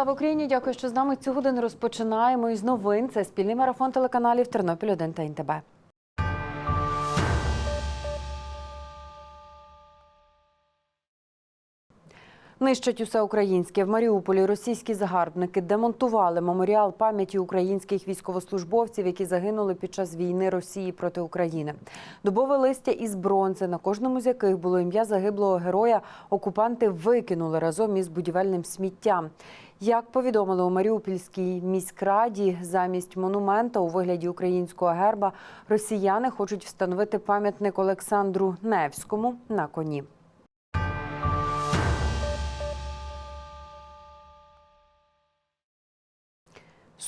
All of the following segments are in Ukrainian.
Слава Україні! Дякую, що з нами цю годину розпочинаємо із новин. Це спільний марафон телеканалів Тернопіль 1 та НТБ. Нищать усе українське в Маріуполі. Російські загарбники демонтували меморіал пам'яті українських військовослужбовців, які загинули під час війни Росії проти України. Дубове листя із бронзи, на кожному з яких було ім'я загиблого героя. Окупанти викинули разом із будівельним сміттям. Як повідомили у Маріупольській міськраді, замість монумента у вигляді українського герба росіяни хочуть встановити пам'ятник Олександру Невському на коні.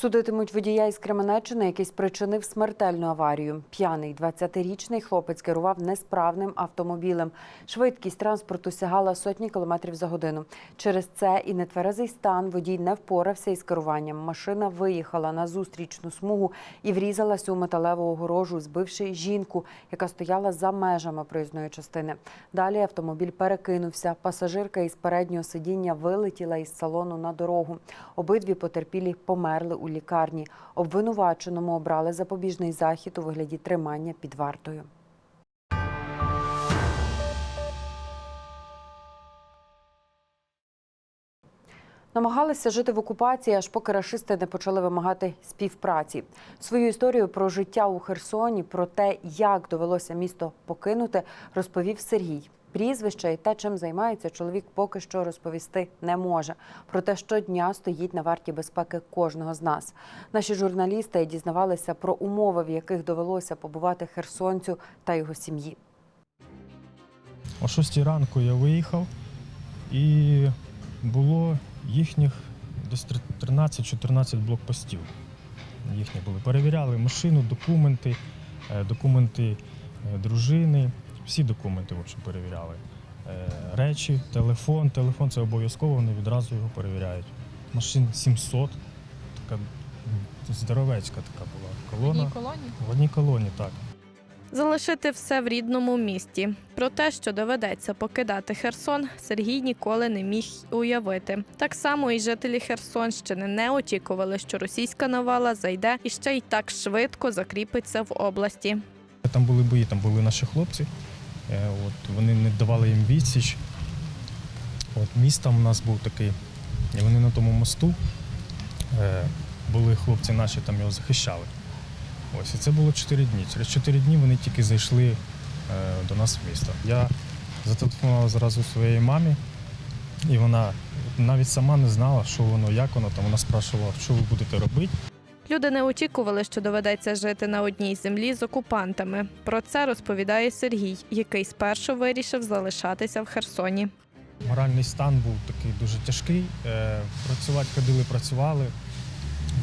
Судитимуть водія із Кременеччини, який спричинив смертельну аварію. П'яний 20-річний хлопець керував несправним автомобілем. Швидкість транспорту сягала сотні кілометрів за годину. Через це і нетверезий стан водій не впорався із керуванням. Машина виїхала на зустрічну смугу і врізалася у металеву огорожу, збивши жінку, яка стояла за межами проїзної частини. Далі автомобіль перекинувся. Пасажирка із переднього сидіння вилетіла із салону на дорогу. Обидві потерпілі померли у лікарні. Обвинуваченому обрали запобіжний захід у вигляді тримання під вартою. Намагалися жити в окупації, аж поки рашисти не почали вимагати співпраці. Свою історію про життя у Херсоні, про те, як довелося місто покинути, розповів Сергій. Прізвище і те, чим займається чоловік, поки що розповісти не може. Проте щодня стоїть на варті безпеки кожного з нас. Наші журналісти дізнавалися про умови, в яких довелося побувати херсонцю та його сім'ї. О 6 ранку я виїхав і було їхніх десь 13-14 блокпостів. Їхні були. Перевіряли машину, документи, е, документи е, дружини, всі документи в общем, перевіряли. Е, Речі, телефон. Телефон це обов'язково, вони відразу його перевіряють. Машин 700, така здоровецька така була колона. колонії? В одній колоні, так. Залишити все в рідному місті. Про те, що доведеться покидати Херсон, Сергій ніколи не міг уявити. Так само і жителі Херсонщини не очікували, що російська навала зайде і ще й так швидко закріпиться в області. Там були бої, там були наші хлопці. Е, От, вони не давали їм відсіч. От, міст у нас був такий. І вони на тому мосту е, були хлопці наші, там його захищали. Ось, і це було 4 дні. Через 4 дні вони тільки зайшли е, до нас в місто. Я зателефонував зразу своїй мамі, і вона навіть сама не знала, що воно, як воно. Там вона спрашувала, що ви будете робити. Люди не очікували, що доведеться жити на одній землі з окупантами. Про це розповідає Сергій, який спершу вирішив залишатися в Херсоні. Моральний стан був такий дуже тяжкий. Е, Працювати ходили, працювали.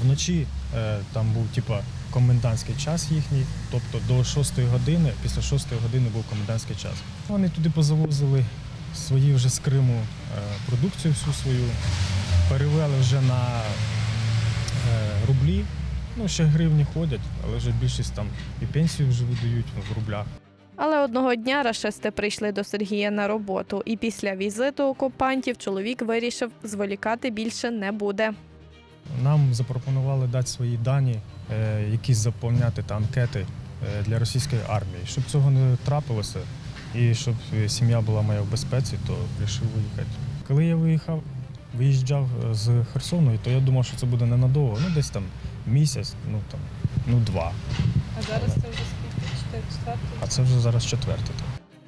Вночі е, там був типа комендантський час їхній, тобто до 6 години, після 6 години був комендантський час. Вони туди позавозили свої вже з Криму е, продукцію всю свою, перевели вже на рублі. Ну, ще гривні ходять, але вже більшість там і пенсію вже видають в рублях. Але одного дня рашисти прийшли до Сергія на роботу, і після візиту окупантів чоловік вирішив, зволікати більше не буде. Нам запропонували дати свої дані, е, якісь заповняти та анкети е, для російської армії. Щоб цього не трапилося і щоб е, сім'я була моя в безпеці, то вирішив виїхати. Коли я виїхав, виїжджав е, з Херсону, то я думав, що це буде ненадовго, ну десь там місяць, ну там, ну два. А зараз це вже скільки? Четвертий? А це вже зараз четвертий.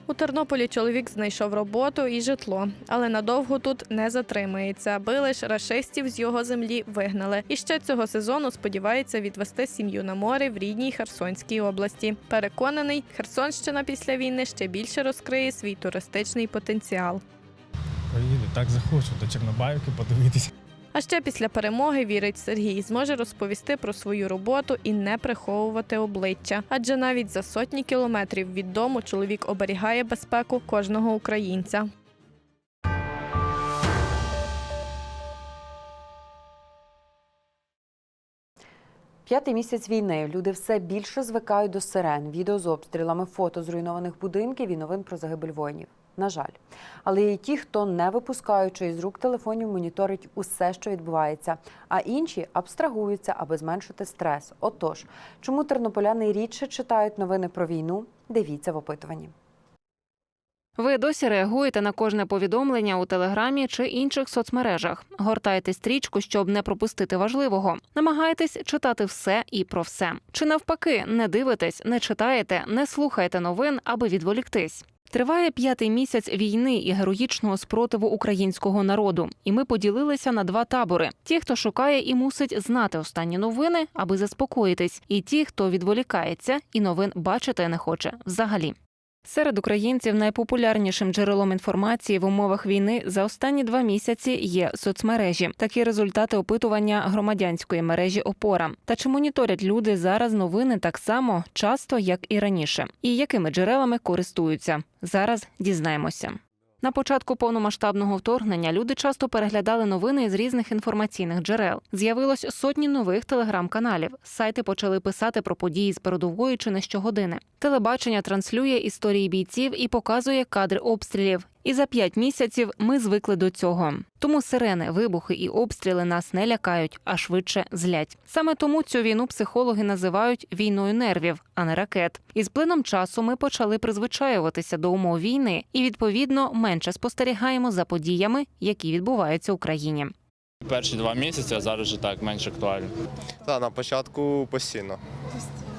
У Тернополі чоловік знайшов роботу і житло, але надовго тут не затримається, аби лиш рашистів з його землі вигнали. І ще цього сезону сподівається відвести сім'ю на море в рідній Херсонській області. Переконаний, Херсонщина після війни ще більше розкриє свій туристичний потенціал. Так захочу до Чорнобаївки подивитися. А ще після перемоги вірить Сергій, зможе розповісти про свою роботу і не приховувати обличчя. Адже навіть за сотні кілометрів від дому чоловік оберігає безпеку кожного українця. П'ятий місяць війни. Люди все більше звикають до сирен, відео з обстрілами, фото зруйнованих будинків і новин про загибель воїнів. На жаль. Але є ті, хто не випускаючи із рук телефонів, моніторить усе, що відбувається, а інші абстрагуються, аби зменшити стрес. Отож, чому тернополяни рідше читають новини про війну? Дивіться в опитуванні. Ви досі реагуєте на кожне повідомлення у телеграмі чи інших соцмережах. Гортаєте стрічку, щоб не пропустити важливого. Намагаєтесь читати все і про все. Чи навпаки, не дивитесь, не читаєте, не слухаєте новин, аби відволіктись. Триває п'ятий місяць війни і героїчного спротиву українського народу. І ми поділилися на два табори: ті, хто шукає і мусить знати останні новини, аби заспокоїтись, і ті, хто відволікається і новин бачити не хоче взагалі. Серед українців найпопулярнішим джерелом інформації в умовах війни за останні два місяці є соцмережі. Такі результати опитування громадянської мережі Опора. Та чи моніторять люди зараз новини так само часто, як і раніше? І якими джерелами користуються? Зараз дізнаємося. На початку повномасштабного вторгнення люди часто переглядали новини з різних інформаційних джерел. З'явилось сотні нових телеграм-каналів. Сайти почали писати про події з передової чи не щогодини. Телебачення транслює історії бійців і показує кадри обстрілів. І за п'ять місяців ми звикли до цього. Тому сирени, вибухи і обстріли нас не лякають, а швидше злять. Саме тому цю війну психологи називають війною нервів, а не ракет. І з плином часу ми почали призвичаюватися до умов війни і відповідно менше спостерігаємо за подіями, які відбуваються в Україні. Перші два місяці, а зараз вже так менш актуально. Та на початку постійно.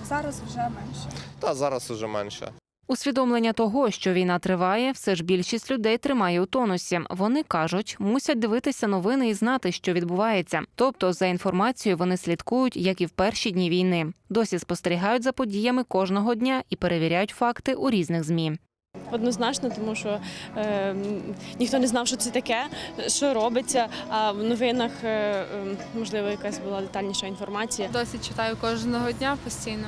Зараз вже менше. Та зараз уже менше. Усвідомлення того, що війна триває, все ж більшість людей тримає у тонусі. Вони кажуть, мусять дивитися новини і знати, що відбувається. Тобто, за інформацією вони слідкують, як і в перші дні війни. Досі спостерігають за подіями кожного дня і перевіряють факти у різних змі. Однозначно, тому що е, ніхто не знав, що це таке, що робиться. А в новинах е, е, можливо якась була детальніша інформація. Досить читаю кожного дня постійно.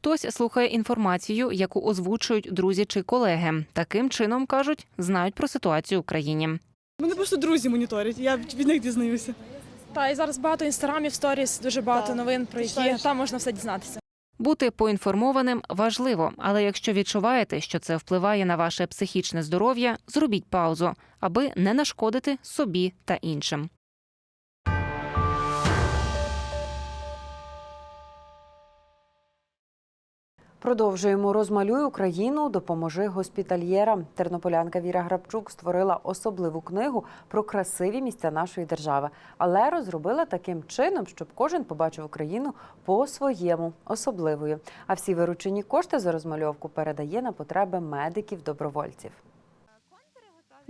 Хтось слухає інформацію, яку озвучують друзі чи колеги. Таким чином кажуть, знають про ситуацію в Україні. Мене просто друзі моніторять, я від них дізнаюся. Та і зараз багато інстаграмів, сторіс, дуже багато Так. новин, про які там можна все дізнатися. Бути поінформованим важливо, але якщо відчуваєте, що це впливає на ваше психічне здоров'я, зробіть паузу, аби не нашкодити собі та іншим. Продовжуємо розмалюй Україну, допоможи госпітальєрам. Тернополянка Віра Грабчук створила особливу книгу про красиві місця нашої держави, але розробила таким чином, щоб кожен побачив Україну по-своєму особливою. А всі виручені кошти за розмальовку передає на потреби медиків-добровольців.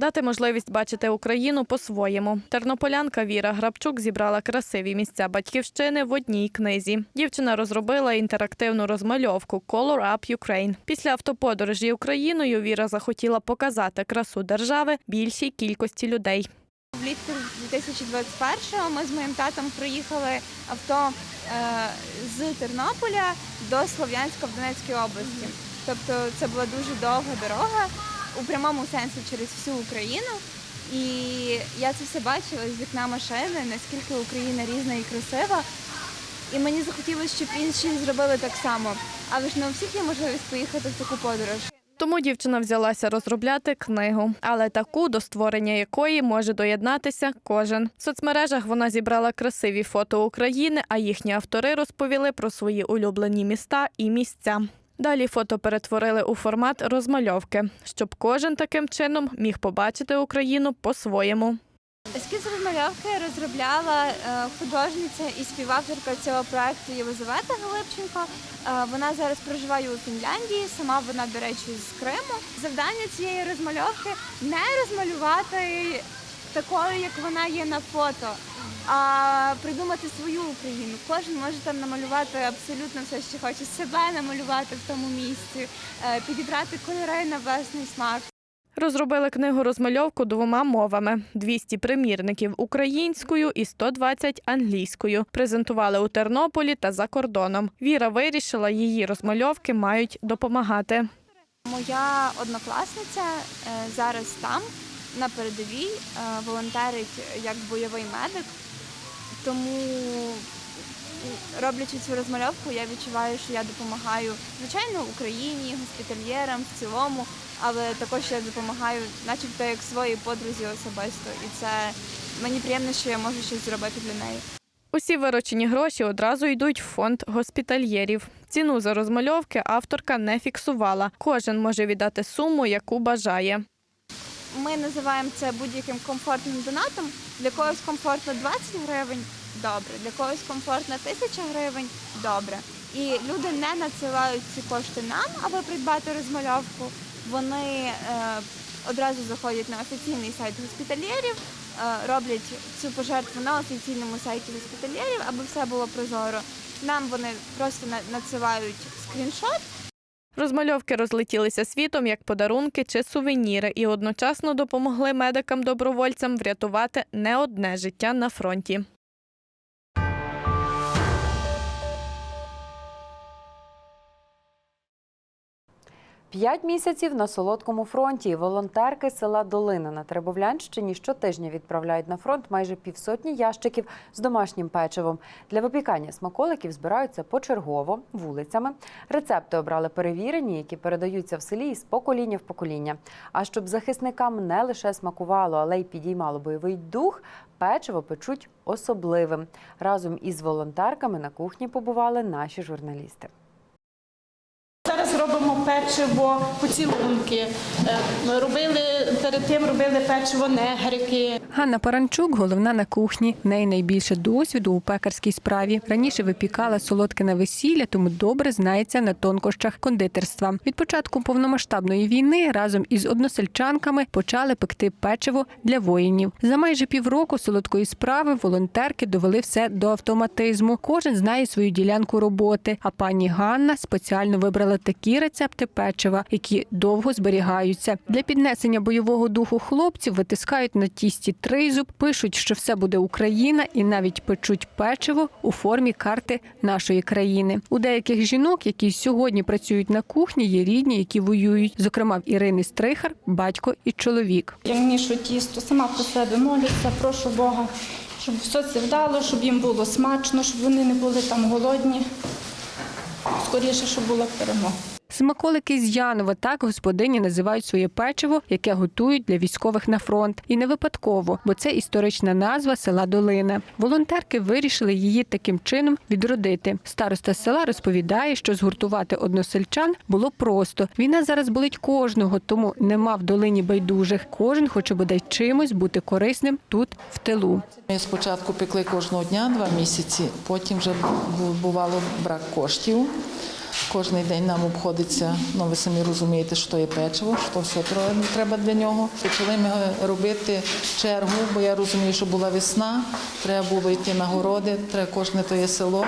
Дати можливість бачити Україну по-своєму. Тернополянка Віра Грабчук зібрала красиві місця батьківщини в одній книзі. Дівчина розробила інтерактивну розмальовку Color Up Ukraine. Після автоподорожі Україною Віра захотіла показати красу держави більшій кількості людей. Влітку 2021-го ми з моїм татом проїхали авто е, з Тернополя до Слов'янська в Донецькій області. Тобто це була дуже довга дорога у прямому сенсі через всю Україну. І я це все бачила з вікна машини, наскільки Україна різна і красива. І мені захотілося, щоб інші зробили так само. Але ж не у всіх є можливість поїхати в таку подорож. Тому дівчина взялася розробляти книгу, але таку, до створення якої може доєднатися кожен. В соцмережах вона зібрала красиві фото України, а їхні автори розповіли про свої улюблені міста і місця. Далі фото перетворили у формат розмальовки, щоб кожен таким чином міг побачити Україну по-своєму. Ескіз розмальовки розробляла е, художниця і співавторка цього проекту Єлизавета Галипченко. Е, Вона зараз проживає у Фінляндії, сама вона, до речі, з Криму. Завдання цієї розмальовки не розмалювати такою, як вона є на фото, а придумати свою Україну. Кожен може там намалювати абсолютно все, що хоче, себе намалювати в тому місці, е, підібрати кольори на власний смак. Розробили книгу розмальовку двома мовами: 200 примірників українською і 120 англійською. Презентували у Тернополі та за кордоном. Віра вирішила, її розмальовки мають допомагати. Моя однокласниця е, зараз там на передовій е, волонтерить як бойовий медик. Тому роблячи цю розмальовку, я відчуваю, що я допомагаю звичайно Україні, госпітальєрам в цілому, але також я допомагаю, начебто як своїй подрузі особисто. І це мені приємно, що я можу щось зробити для неї. Усі виручені гроші одразу йдуть в фонд госпітальєрів. Ціну за розмальовки авторка не фіксувала. Кожен може віддати суму, яку бажає. Ми називаємо це будь-яким комфортним донатом. Для когось комфортно 20 гривень добре, для когось комфортно 1000 гривень добре. І люди не надсилають ці кошти нам, аби придбати розмальовку. Вони е, одразу заходять на офіційний сайт госпітальєрів, е, роблять цю пожертву на офіційному сайті госпітальєрів, аби все було прозоро. Нам вони просто надсилають скріншот. Розмальовки розлетілися світом як подарунки чи сувеніри і одночасно допомогли медикам-добровольцям врятувати не одне життя на фронті. П'ять місяців на солодкому фронті. Волонтерки села Долина на Теребовлянщині щотижня відправляють на фронт майже півсотні ящиків з домашнім печивом. Для випікання смаколиків збираються почергово вулицями. Рецепти обрали перевірені, які передаються в селі із покоління в покоління. А щоб захисникам не лише смакувало, але й підіймало бойовий дух, печиво печуть особливим. Разом із волонтерками на кухні побували наші журналісти. Печиво поцілунки. Е, Робили перед тим робили печиво негрики. Ганна Паранчук головна на кухні. В неї найбільше досвіду у пекарській справі. Раніше випікала солодке на весілля, тому добре знається на тонкощах кондитерства. Від початку повномасштабної війни разом із односельчанками почали пекти печиво для воїнів. За майже півроку солодкої справи волонтерки довели все до автоматизму. Кожен знає свою ділянку роботи. А пані Ганна спеціально вибрала такі рецепти печива, які довго зберігаються. Для піднесення бойового духу хлопців витискають на тісті тризуб, пишуть, що все буде Україна, і навіть печуть печиво у формі карти нашої країни. У деяких жінок, які сьогодні працюють на кухні, є рідні, які воюють. Зокрема, в Ірини Стрихар, батько і чоловік. Я мішу тісто, сама про себе молюся, прошу Бога, щоб все це вдало, щоб їм було смачно, щоб вони не були там голодні. Скоріше, щоб була перемога. Смаколики з Янова так господині називають своє печиво, яке готують для військових на фронт. І не випадково, бо це історична назва села Долина. Волонтерки вирішили її таким чином відродити. Староста села розповідає, що згуртувати односельчан було просто. Війна зараз болить кожного, тому нема в долині байдужих. Кожен хоче бодай чимось бути корисним тут, в тилу. Ми спочатку пекли кожного дня два місяці, потім вже бу- бувало брак коштів. Кожний день нам обходиться, ну ви самі розумієте, що є печиво, що все треба для нього. Почали ми робити чергу, бо я розумію, що була весна, треба було йти на городи, треба кожне то є село.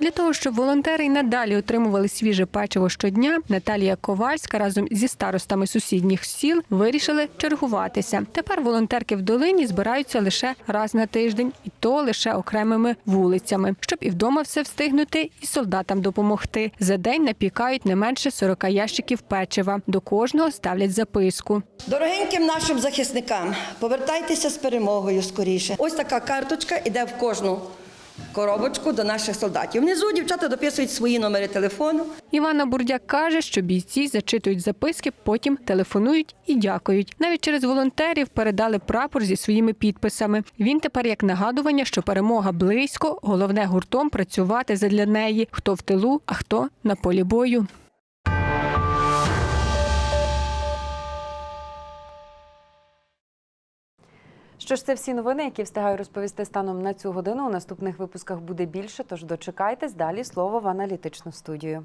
Для того, щоб волонтери й надалі отримували свіже печиво щодня, Наталія Ковальська разом зі старостами сусідніх сіл вирішили чергуватися. Тепер волонтерки в долині збираються лише раз на тиждень, і то лише окремими вулицями, щоб і вдома все встигнути, і солдатам допомогти. За день напікають не менше 40 ящиків печива. До кожного ставлять записку. Дорогеньким нашим захисникам, повертайтеся з перемогою скоріше. Ось така карточка іде в кожну коробочку до наших солдатів. Внизу дівчата дописують свої номери телефону. Івана Бурдяк каже, що бійці зачитують записки, потім телефонують і дякують. Навіть через волонтерів передали прапор зі своїми підписами. Він тепер як нагадування, що перемога близько, головне гуртом працювати задля неї. Хто в тилу, а хто на полі бою. Що ж, це всі новини, які встигаю розповісти станом на цю годину. У наступних випусках буде більше, тож дочекайтесь. Далі слово в аналітичну студію.